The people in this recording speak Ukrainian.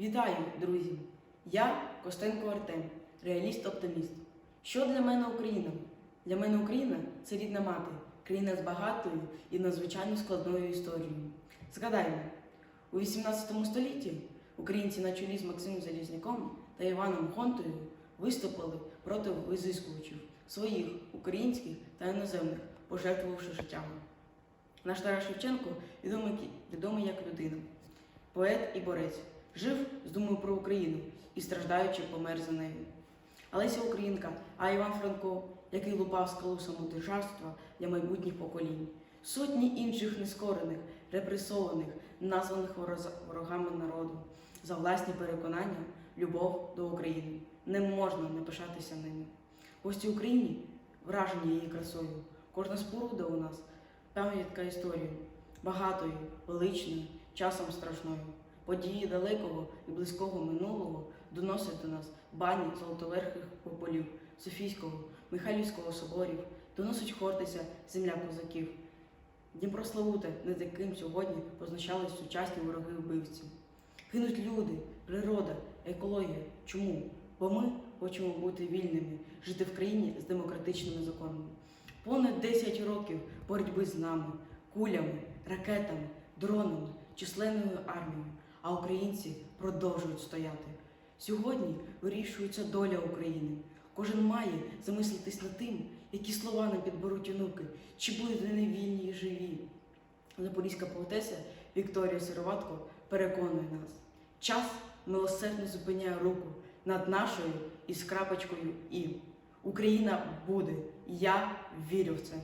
Вітаю, друзі! Я Костенко Артем, реаліст-оптиміст. Що для мене Україна? Для мене Україна це рідна мати, країна з багатою і надзвичайно складною історією. Згадаймо, у 18 столітті українці на чолі з Максимом Залізняком та Іваном Гонтою виступили проти визискувачів своїх українських та іноземних, пожертвувавши життями. Наш Тарас Шевченко відомий, відомий як людина, поет і борець, жив з думою про Україну і страждаючи помер за нею. Олеся Українка, а Іван Франко, який лупав скалу самодержавства для майбутніх поколінь. Сотні інших нескорених, репресованих, названих ворогами народу за власні переконання, любов до України. Не можна не пишатися ними. Гості Україні вражені її красою. Кожна споруда у нас пам'ятка історії, багатої, величної, часом страшною. Події далекого і близького минулого доносять до нас бані золотоверхих пополів, Софійського, Михайлівського соборів, доносить Хортиця, земля козаків. Дніпро Славуте, над яким сьогодні позначались сучасні вороги вбивці. Гинуть люди, природа, екологія. Чому? Бо ми хочемо бути вільними, жити в країні з демократичними законами. Понад 10 років боротьби з нами, кулями, ракетами, дронами, численною армією, а українці продовжують стояти. Сьогодні вирішується доля України. Кожен має замислитись над тим, які слова нам підберуть онуки, чи будуть вони вільні і живі. Запорізька поетеса Вікторія Сироватко переконує нас. Час милосердно зупиняє руку над нашою із крапочкою І. Україна буде. Я вірю в це.